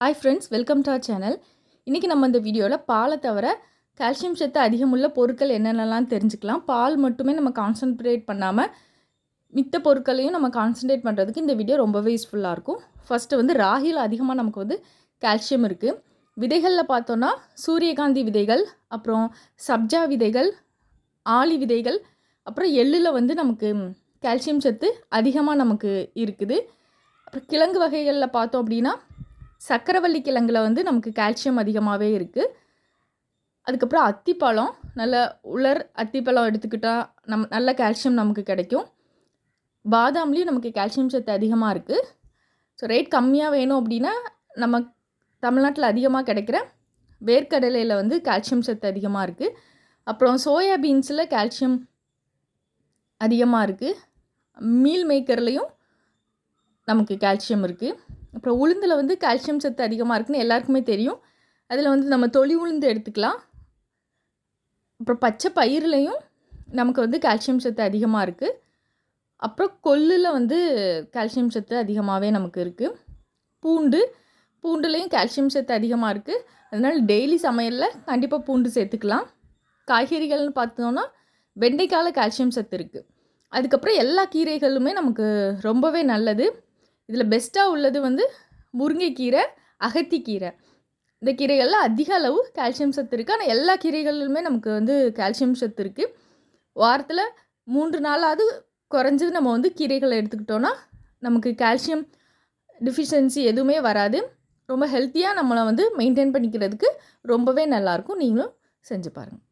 Hi friends welcome to our channel இன்றைக்கி நம்ம இந்த வீடியோவில் பாலை தவிர கால்சியம் சத்து அதிகமுள்ள பொருட்கள் என்னென்னலாம் தெரிஞ்சுக்கலாம். பால் மட்டுமே நம்ம கான்சன்ட்ரேட் பண்ணாமல் மித்த பொருட்களையும் நம்ம கான்சன்ட்ரேட் பண்ணுறதுக்கு இந்த வீடியோ ரொம்பவே யூஸ்ஃபுல்லாக இருக்கும். ஃபஸ்ட்டு வந்து ராகியில் அதிகமாக நமக்கு வந்து கால்சியம் இருக்குது விதைகளில் பார்த்தோன்னா சூரியகாந்தி விதைகள் அப்புறம் சப்ஜா விதைகள் ஆளி விதைகள் அப்புறம் எள்ளில் வந்து நமக்கு கால்சியம் சத்து அதிகமாக நமக்கு இருக்குது. அப்புறம் கிழங்கு வகைகளில் பார்த்தோம் அப்படின்னா சக்கரவள்ளி கிழங்குல வந்து நமக்கு கால்சியம் அதிகமாகவே இருக்குது அதுக்கப்புறம் அத்திப்பழம் நல்ல உலர் அத்திப்பழம் எடுத்துக்கிட்டால் நம் நல்ல கால்சியம் நமக்கு கிடைக்கும். பாதாம்லேயும் நமக்கு கால்சியம் சத்து அதிகமாக இருக்குது ஸோ ரேட் கம்மியாக வேணும் அப்படின்னா நம்ம தமிழ்நாட்டில் அதிகமாக கிடைக்கிற வேர்க்கடலையில் வந்து கால்சியம் சத்து அதிகமாக இருக்குது அப்புறம் சோயா பீன்ஸில் கால்சியம் அதிகமாக இருக்குது மீல் மேக்கர்லேயும் நமக்கு கால்சியம் இருக்குது அப்புறம் உளுந்தில் வந்து கால்சியம் சத்து அதிகமாக இருக்குன்னு எல்லாருக்குமே தெரியும். அதில் வந்து நம்ம தொளி உளுந்து எடுத்துக்கலாம். அப்புறம் பச்சை பயிர்லேயும் நமக்கு வந்து கால்சியம் சத்து அதிகமாக இருக்குது அப்புறம் கொல்லில் வந்து கால்சியம் சத்து அதிகமாகவே நமக்கு இருக்குது பூண்டு பூண்டுலேயும் கால்சியம் சத்து அதிகமாக இருக்குது அதனால் டெய்லி சமையலில் கண்டிப்பாக பூண்டு சேர்த்துக்கலாம். காய்கறிகள்னு பார்த்தோன்னா வெண்டைக்கால கால்சியம் சத்து இருக்குது அதுக்கப்புறம் எல்லா கீரைகளுமே நமக்கு ரொம்பவே நல்லது. இதில் பெஸ்ட்டாக உள்ளது வந்து முருங்கைக்கீரை அகத்திக்கீரை. இந்த கீரைகளில் அதிக அளவு கால்சியம் சத்து இருக்குது ஆனால் எல்லா கீரைகளிலுமே நமக்கு வந்து கால்சியம் சத்து இருக்குது வாரத்தில் மூன்று நாளாவது குறைஞ்சது நம்ம வந்து கீரைகளை எடுத்துக்கிட்டோன்னா நமக்கு கால்சியம் டிஃபிஷியன்சி எதுவுமே வராது. ரொம்ப ஹெல்த்தியாக நம்மளை வந்து மெயின்டைன் பண்ணிக்கிறதுக்கு ரொம்பவே நல்லாயிருக்கும் நீங்களும் செஞ்சு பாருங்கள்